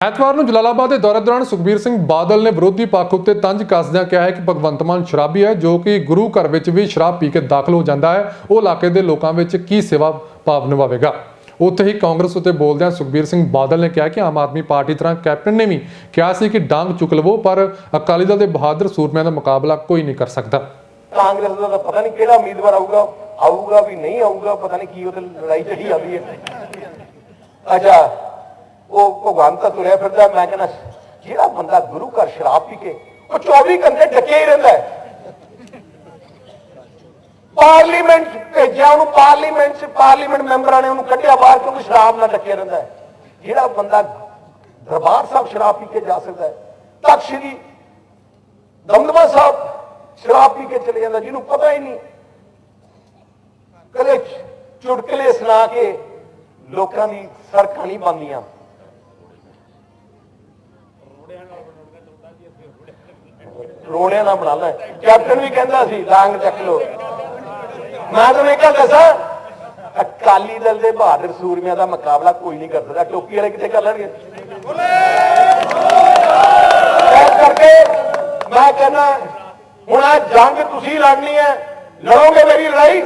ਐਤਵਾਰ ਨੂੰ ਜਲਾਲਾਬਾਦ ਦੇ ਦੌਰੇ ਦੌਰਾਨ ਸੁਖਬੀਰ ਸਿੰਘ ਬਾਦਲ ਨੇ ਵਿਰੋਧੀ ਪੱਖ ਉੱਤੇ ਤੰਜ ਕੱਸਦਿਆਂ ਕਿਹਾ ਹੈ ਕਿ ਭਗਵੰਤ ਮਾਨ ਸ਼ਰਾਬੀ ਹੈ, ਜੋ ਕਿ ਗੁਰੂ ਘਰ ਵਿੱਚ ਵੀ ਸ਼ਰਾਬ ਪੀ ਕੇ ਦਾਖਲ ਹੋ ਜਾਂਦਾ ਹੈ। ਉਹ ਇਲਾਕੇ ਦੇ ਲੋਕਾਂ ਵਿੱਚ ਕੀ ਸੇਵਾ ਭਾਵ ਨਿਭਾਵੇਗਾ? ਉੱਥੇ ਹੀ ਕਾਂਗਰਸ ਉੱਤੇ ਬੋਲਦਿਆਂ ਸੁਖਬੀਰ ਸਿੰਘ ਬਾਦਲ ਨੇ ਕਿਹਾ ਕਿ ਆਮ ਆਦਮੀ ਪਾਰਟੀ ਤਰ੍ਹਾਂ ਕੈਪਟਨ ਨੇ ਵੀ ਕਿਹਾ ਸੀ ਕਿ ਡਾਂਗ ਚੁੱਕ ਲਵੋ, ਪਰ ਅਕਾਲੀ ਦਲ ਦੇ ਬਹਾਦਰ ਸੂਰਮਿਆਂ ਦਾ ਮੁਕਾਬਲਾ ਕੋਈ ਨਹੀਂ ਕਰ ਸਕਦਾ। ਕਾਂਗਰਸ ਦਾ ਤਾਂ ਪਤਾ ਨਹੀਂ ਕਿਹੜਾ ਉਮੀਦਵਾਰ ਆਊਗਾ ਆਊਗਾ ਵੀ ਨਹੀਂ ਆਊਗਾ, ਪਤਾ ਨਹੀਂ ਕੀ ਉਹਦੇ ਲੜਾਈ ਚੜੀ ਜਾਂਦੀ ਹੈ। ਅੱਛਾ ਉਹ ਭਗਵਾਨ ਤਾਂ ਤੁਰਿਆ ਫਿਰਦਾ, ਮੈਂ ਕਹਿੰਦਾ, ਜਿਹੜਾ ਬੰਦਾ ਗੁਰੂ ਘਰ ਸ਼ਰਾਬ ਪੀ ਕੇ, ਉਹ 24 ਘੰਟੇ ਡੱਕਿਆ ਹੀ ਰਹਿੰਦਾ ਹੈ। ਪਾਰਲੀਮੈਂਟ ਭੇਜਿਆ ਉਹਨੂੰ, ਪਾਰਲੀਮੈਂਟ 'ਚ, ਪਾਰਲੀਮੈਂਟ ਮੈਂਬਰਾਂ ਨੇ ਉਹਨੂੰ ਕੱਢਿਆ ਬਾਹਰ, ਕਿਉਂਕਿ ਸ਼ਰਾਬ ਨਾਲ ਡੱਕਿਆ ਰਹਿੰਦਾ ਹੈ। ਜਿਹੜਾ ਬੰਦਾ ਦਰਬਾਰ ਸਾਹਿਬ ਸ਼ਰਾਬ ਪੀ ਕੇ ਜਾ ਸਕਦਾ ਹੈ, ਤਖਤ ਸ਼੍ਰੀ ਦਮਦਮਾ ਸਾਹਿਬ ਸ਼ਰਾਬ ਪੀ ਕੇ ਚਲੇ ਜਾਂਦਾ, ਜਿਹਨੂੰ ਪਤਾ ਹੀ ਨਹੀਂ। ਕਦੇ ਚੁਟਕਲੇ ਸੁਣਾ ਕੇ ਲੋਕਾਂ ਦੀ ਸੜਕਾਂ ਨਹੀਂ ਬੰਦੀਆਂ ਰੋੜਿਆਂ ਨਾਲ ਬਣਾ ਲੈ। ਕੈਪਟਨ ਵੀ ਕਹਿੰਦਾ ਸੀ ਲਾਂਗ ਚੱਕ ਲੋ ਮੈਂ ਤੁਹਾਨੂੰ ਇੱਕ ਗੱਲ ਦੱਸਾਂ, ਅਕਾਲੀ ਦਲ ਦੇ ਬਹਾਦਰ ਸੂਰਮਿਆਂ ਦਾ ਮੁਕਾਬਲਾ ਕੋਈ ਨਹੀਂ ਕਰ ਸਕਦਾ ਟੋਪੀ ਵਾਲੇ ਕਿੱਥੇ ਕਰ ਲੈਣਗੇ? ਇਸ ਕਰਕੇ ਮੈਂ ਕਹਿੰਦਾ, ਹੁਣ ਆ ਜੰਗ ਤੁਸੀਂ ਲੜਨੀ ਹੈ, ਲੜੋਗੇ ਮੇਰੀ ਲੜਾਈ?